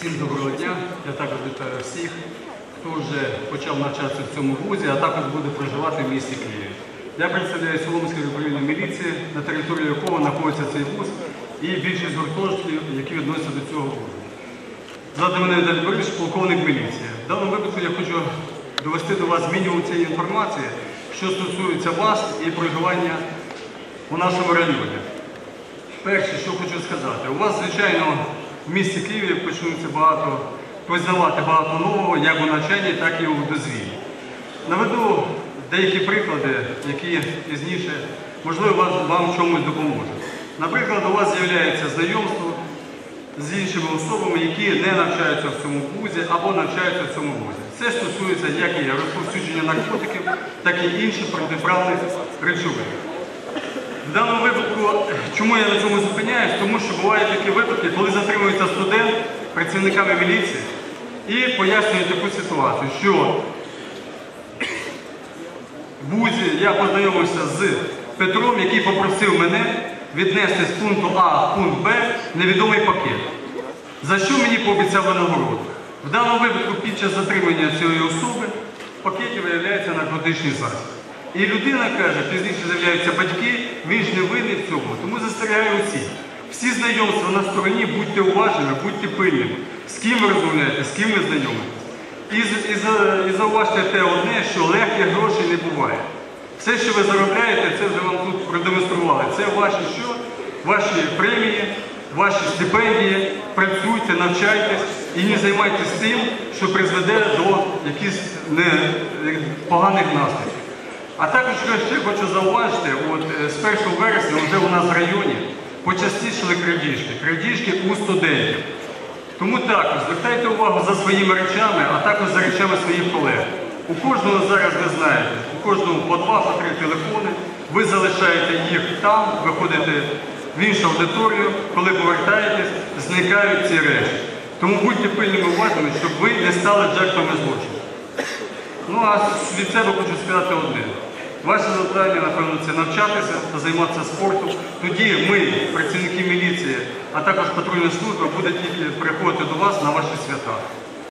Всім доброго дня. Я також вітаю всіх, хто вже почав навчатися в цьому вузі, а також буде проживати в місті Києві. Я представляю Соломське управління міліції, на території якого знаходиться цей вуз і більшість гуртожитків, які відносяться до цього вузу. Звати мене Віталій Борисович, полковник міліції. В даному випадку я хочу довести до вас мінімум цієї інформації, що стосується вас і проживання у нашому районі. Перше, що хочу сказати, у вас, звичайно, в місті Києві почнуться багато пізнавати багато нового, як у навчанні, так і у дозвіллі. Наведу деякі приклади, які пізніше, можливо, вам, чомусь допоможуть. Наприклад, у вас з'являється знайомство з іншими особами, які не навчаються в цьому вузі або навчаються в цьому вузі. Це стосується як і розповсюдження наркотиків, так і інших протиправних речовин. В даному випадку, чому я на цьому зупиняюсь? Що бувають такі випадки, коли затримується студент працівниками міліції і пояснює таку ситуацію, що в вузі я познайомився з Петром, який попросив мене віднести з пункту А в пункт Б невідомий пакет. За що мені пообіцяли нагороду? В даному випадку під час затримання цієї особи в пакеті виявляється наркотичний засіб. І людина каже, пізніше з'являються батьки, він ж не винний в цьому. Тому застерігаю усіх. Всі знайомства на стороні, будьте уважними, будьте пильними. З ким ви розмовляєте, з ким ви знайомитесь. І, і, і зауважте те одне, що легких грошей не буває. Все, що ви заробляєте, це вже вам тут продемонстрували. Це ваші що? Ваші премії, ваші стипендії. Працюйте, навчайтесь і не займайтесь тим, що призведе до якихось поганих наслідків. А також ще хочу зауважити, от е, з 1 вересня вже у нас в районі почастішили крадіжки, крадіжки у студентів. Тому також звертайте увагу за своїми речами, а також за речами своїх колег. У кожного зараз ви знаєте, у кожного по два, по три телефони. Ви залишаєте їх там, виходите в іншу аудиторію, коли повертаєтесь, зникають ці речі. Тому будьте пильними уважними, щоб ви не стали жертвами злочину. Ну а від себе хочу сказати одне. Ваше завдання, напевно, це навчатися та займатися спортом. Тоді ми, працівники міліції, а також патрульна служба, будуть приходити до вас на ваші свята.